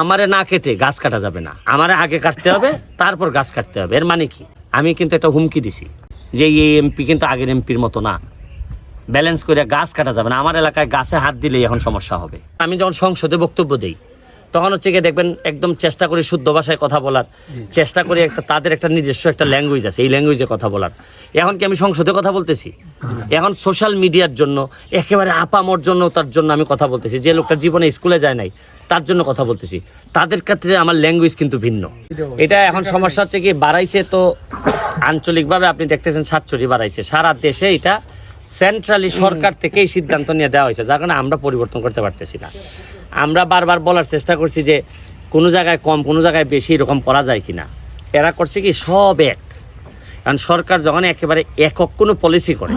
আমারে না কেটে গাছ কাটা যাবে না। আমারে আগে কাটতে হবে, তারপর গাছ কাটতে হবে। এর মানে কি? আমি কিন্তু একটা হুমকি দিছি যে এই এমপি কিন্তু আগের এমপির মতো না। ব্যালেন্স করে গাছ কাটা যাবে না। আমার এলাকায় গাছে হাত দিলেই এখন সমস্যা হবে। আমি যখন সংসদে বক্তব্য দেই তখন হচ্ছে গিয়ে দেখবেন একদম চেষ্টা করি শুদ্ধ ভাষায় কথা বলার চেষ্টা করি একটা তাদের একটা নিজস্ব একটা ল্যাঙ্গুয়েজ আছে এই ল্যাঙ্গুয়েজে কথা বলার। এখন কি আমি সংসদে কথা বলতেছি? এখন সোশ্যাল মিডিয়ার জন্য একেবারে আপামর জন্য তার জন্য আমি কথা বলতেছি যে লোকটা জীবনে স্কুলে যায় নাই তার জন্য কথা বলতেছি। তাদের ক্ষেত্রে আমার ল্যাঙ্গুয়েজ কিন্তু ভিন্ন। এটা এখন সমস্যা হচ্ছে কি বাড়াইছে তো আঞ্চলিকভাবে আপনি দেখতেছেন সাতচল্লিশ বাড়াইছে। সারা দেশে এটা সেন্ট্রালি সরকার থেকে এই সিদ্ধান্ত নিয়ে দেওয়া হয়েছে যার কারণে আমরা পরিবর্তন করতে পারতেছি না। আমরা বারবার বলার চেষ্টা করছি যে কোনো জায়গায় কম কোনো জায়গায় বেশি এরকম করা যায় কিনা। এরা করছে কি সব এক। কারণ সরকার যখন একেবারে একক কোনো পলিসি করে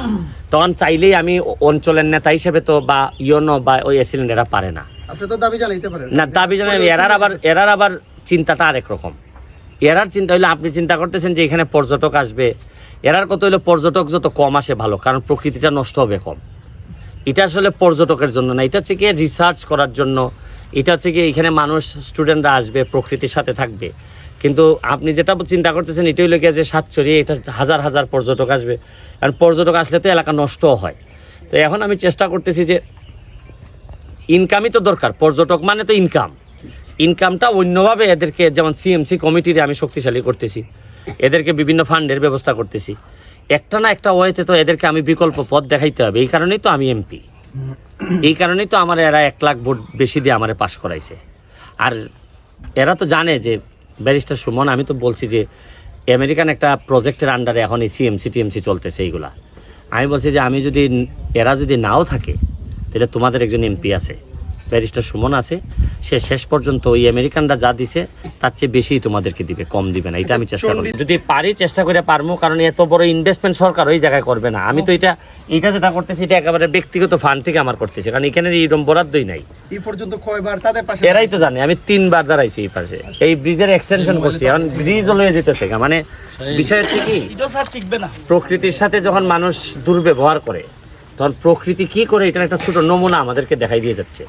তখন চাইলেই আমি অঞ্চলের নেতা হিসেবে তো বা ইয়নো বা ওই এসিলেন্ট এরা পারে না। না দাবি জানাই এরার আবার এরার আবার চিন্তাটা আরেক রকম। এরার চিন্তা হইলে আপনি চিন্তা করতেছেন যে এখানে পর্যটক আসবে। এরার কত হইল পর্যটক যত কম আসে ভালো কারণ প্রকৃতিটা নষ্ট হবে কম। এটা আসলে পর্যটকের জন্য না, এটা হচ্ছে গিয়ে রিসার্চ করার জন্য। এটা হচ্ছে গিয়ে এখানে মানুষ স্টুডেন্টরা আসবে, প্রকৃতির সাথে থাকবে। কিন্তু আপনি যেটা চিন্তা করতেছেন, এটাই গিয়ে যে সাতচুরি এটা হাজার হাজার পর্যটক আসবে। কারণ পর্যটক আসলে তো এলাকা নষ্টও হয়। তো এখন আমি চেষ্টা করতেছি যে ইনকামই তো দরকার, পর্যটক মানে তো ইনকাম ইনকামটা অন্যভাবে এদেরকে, যেমন সিএমসি কমিটির আমি শক্তিশালী করতেছি। এদেরকে বিভিন্ন ফান্ডের ব্যবস্থা করতেছি। একটা না একটা ওয়েতে তো এদেরকে আমি বিকল্প পথ দেখাইতে হবে। এই কারণেই তো আমি এমপি। এই কারণেই তো আমার এরা এক লাখ ভোট বেশি দিয়ে আমারে পাশ করাইছে। আর এরা তো জানে যে ব্যারিস্টার সুমন, আমি তো বলছি যে আমেরিকান একটা প্রজেক্টের আন্ডারে এখন এই সিএমসি টিএমসি চলতেছে এইগুলা। আমি বলছি যে আমি যদি এরা যদি নাও থাকে, তাহলে তোমাদের একজন এমপি আছে। ব্যারিস্টার সুমন আছে। সে শেষ পর্যন্ত ওই আমেরিকানরা যা দিছে তার চেয়ে বেশি তোমাদেরকে দিবে কম দিবে না। এটা আমি চেষ্টা করি। যদি পারি চেষ্টা করে পারব কারণ এত বড় ইনভেস্টমেন্ট সরকার ওই জায়গায় করবে না। আমি তো এটা এটা যেটা করতেছি এটা একেবারে ব্যক্তিগত ফান্ড থেকে আমার করতেছি কারণ এখানে এইরকম বরাদ্দই নাই। এই পর্যন্ত কয়বার তাদের পাশে এরাই তো জানে আমি তিনবার দাঁড়াইছি এই পাশে। এই ব্রিজের এক্সটেনশন করছি এখন ব্রিজ লয়ে যেতেছে মানে বিষয় হচ্ছে কি এটা প্রকৃতির সাথে যখন মানুষ দুর্ব্যবহার করে তখন প্রকৃতি কি করে এটার একটা ছোট নমুনা আমাদেরকে দেখাই দিয়ে যাচ্ছে।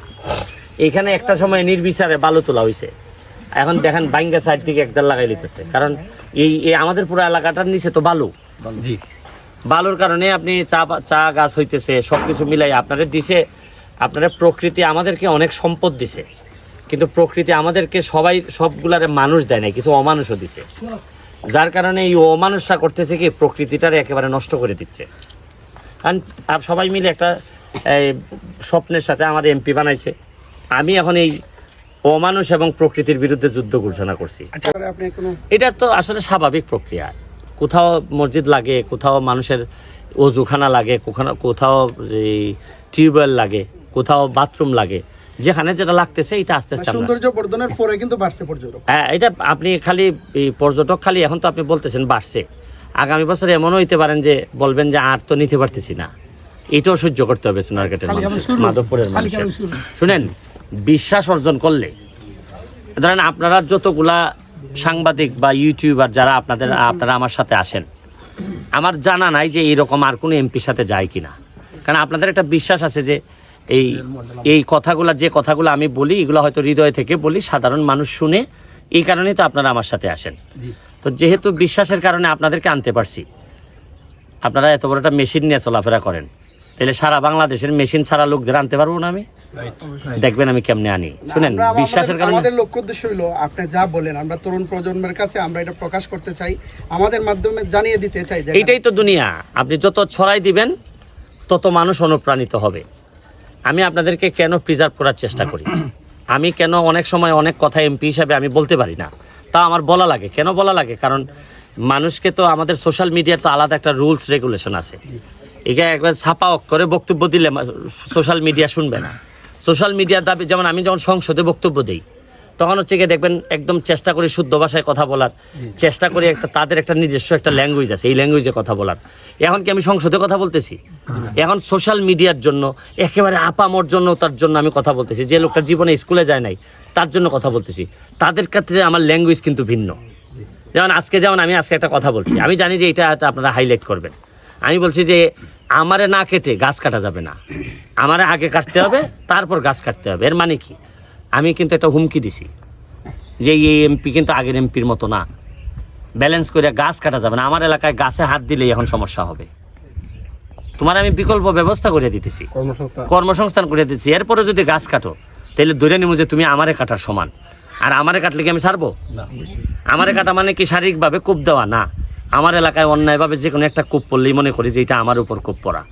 এখানে একটা সময় নির্বিচারে বালু তোলা হয়েছে এখন দেখেন বাইঙ্গা সাইড থেকে একদাল লাগাই লিতেছে কারণ এই আমাদের পুরো এলাকাটার নিচে তো বালু। জি। বালুর কারণে আপনি চা চা গাছ হইতেছে সবকিছু মিলাই আপনাদের দিছে আপনাদের প্রকৃতি আমাদেরকে অনেক সম্পদ দিছে। কিন্তু প্রকৃতি আমাদেরকে সবাই সবগুলারে মানুষ দেয় না কিছু অমানুষও দিছে। যার কারণে এই অমানুষটা করতেছে কি প্রকৃতিটারে একেবারে নষ্ট করে দিচ্ছে। কারণ সবাই মিলে একটা স্বপ্নের সাথে আমাদের এমপি বানাইছে। আমি এখন এই অমানুষ এবং প্রকৃতির বিরুদ্ধে যুদ্ধ ঘোষণা করছি। আচ্ছা এটা তো আসলে স্বাভাবিক প্রক্রিয়া। কোথাও মসজিদ লাগে কোথাও মানুষের অজুখানা লাগে কোথাও এই টিউবওয়েল লাগে কোথাও বাথরুম লাগে। যেখানে যেটা লাগতেছে এটা আস্তে আস্তে সৌন্দর্য বর্ধনের পরে কিন্তু বাড়ছে পর্যটক। হ্যাঁ এটা আপনি খালি পর্যটক খালি এখন তো আপনি বলতেছেন বাড়ছে। আগামী বছর এমনও হইতে পারেন যে বলবেন যে আর তো নিতে পারতেছি না। এটাও সহ্য করতে হবে সোনারঘাটের মানুষ মাধবপুরের মানুষের। শুনেন বিশ্বাস অর্জন করলে। ধরেন আপনারা যতগুলা সাংবাদিক বা ইউটিউবার যারা আপনাদের আপনারা আমার সাথে আসেন আমার জানা নাই যে এইরকম আর কোনো এমপির সাথে যায় কিনা। কারণ আপনাদের একটা বিশ্বাস আছে যে এই এই কথাগুলা যে কথাগুলো আমি বলি এগুলো হয়তো হৃদয় থেকে বলি সাধারণ মানুষ শুনে এই কারণেই তো আপনারা আমার সাথে আসেন। তো যেহেতু বিশ্বাসের কারণে আপনাদেরকে আনতে পারছি আপনারা এত বড় একটা মেশিন নিয়ে চলাফেরা করেন। তাহলে সারা বাংলাদেশের মেশিন ছাড়া লোকদের আনতে পারব না আমি? দেখবেন আমি কেমনে আনি। শুনেন বিশ্বাসের কারণে আমাদের লক্ষ্য উদ্দেশ্য হলো আপনি যা বলেন আমরা তরুণ প্রজন্মের কাছে আমরা এটা প্রকাশ করতে চাই আমাদের মাধ্যমে জানিয়ে দিতে চাই যে এইটাই তো দুনিয়া। আপনি যত ছড়াই দিবেন তত মানুষ অনুপ্রাণিত হবে। আমি আপনাদেরকে কেন প্রিজার্ভ করার চেষ্টা করি? আমি কেন অনেক সময় অনেক কথা এমপি হিসাবে আমি বলতে পারি না। তা আমার বলা লাগে। কেন বলা লাগে? কারণ মানুষকে তো আমাদের সোশ্যাল মিডিয়ার তো আলাদা একটা রুলস রেগুলেশন আছে। একে একবার ছাপা করে বক্তব্য দিলে সোশ্যাল মিডিয়া শুনবে না। সোশ্যাল মিডিয়ার দাবি, যেমন আমি যখন সংসদে বক্তব্য দিই, তখন হচ্ছে গিয়ে দেখবেন একদম চেষ্টা করি শুদ্ধ ভাষায় কথা বলার, চেষ্টা করি একটা তাদের একটা নিজস্ব একটা ল্যাঙ্গুয়েজ আছে, এই ল্যাঙ্গুয়েজে কথা বলার। এখন কি আমি সংসদে কথা বলতেছি? এখন সোশ্যাল মিডিয়ার জন্য, একেবারে আপামর জন্য তার জন্য আমি কথা বলতেছি। যে লোকটা জীবনে স্কুলে যায় নাই, তার জন্য কথা বলতেছি। তাদের ক্ষেত্রে আমার ল্যাঙ্গুয়েজ কিন্তু ভিন্ন। যেমন আজকে যেমন আমি আজকে একটা কথা বলছি, আমি জানি যে এটা আপনারা হাইলাইট করবেন। আমি বলছি যে আমারে না কেটে গাছ কাটা যাবে না। আমারে আগে কাটতে হবে তারপর গাছ কাটতে হবে। এর মানে কি? আমি কিন্তু একটা হুমকি দিছি যে এই এমপি কিন্তু আগের এমপির মতো না। ব্যালেন্স করে গাছ কাটা যাবে না। আমার এলাকায় গাছে হাত দিলেই এখন সমস্যা হবে। তোমার আমি বিকল্প ব্যবস্থা করে দিতেছি। কর্মসংস্থান। করে দিচ্ছি এরপরে যদি গাছ কাটো তাহলে ধরে নিব যে তুমি আমারে কাটার সমান। আর আমারে কাটলে কি আমি সারবো আমারে কাটা মানে কি শারীরিকভাবে কূপ দেওয়া? না। আমার এলাকায় অন্যায়ভাবে যে কোনো একটা কূপ পড়লেই মনে করি যে এটা আমার উপর কূপ পড়া।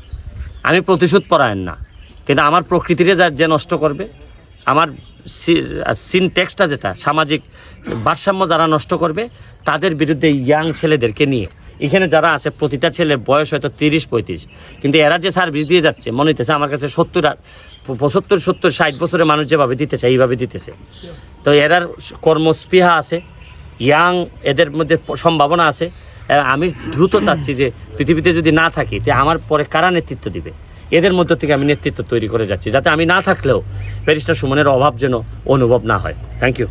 আমি প্রতিশোধ পরায়ণ না। কিন্তু আমার প্রকৃতিরে যা যে নষ্ট করবে, আমার সিনটেক্সটা যেটা, সামাজিক ভারসাম্য যারা নষ্ট করবে, তাদের বিরুদ্ধে ইয়াং ছেলেদেরকে নিয়ে। এখানে যারা আছে, প্রতিটা ছেলের বয়স হয়তো তিরিশ, পঁয়ত্রিশ। কিন্তু এরা যে সার্ভিস দিয়ে যাচ্ছে, মনে হইতেছে আমার কাছে সত্তর পঁচাত্তর, সত্তর, ষাট বছরের মানুষ যেভাবে দিতেছে, এইভাবে দিতেছে। তো এরার কর্মস্পৃহা আছে, ইয়াং এদের মধ্যে সম্ভাবনা আছে। আমি দ্রুত চাচ্ছি যে পৃথিবীতে যদি না থাকি, তে আমার পরে কারা নেতৃত্ব দিবে? এদের মধ্য থেকে আমি নেতৃত্ব তৈরি করে যাচ্ছি, যাতে আমি না থাকলেও ব্যারিস্টার সুমনের অভাব যেন অনুভব না হয়। Thank you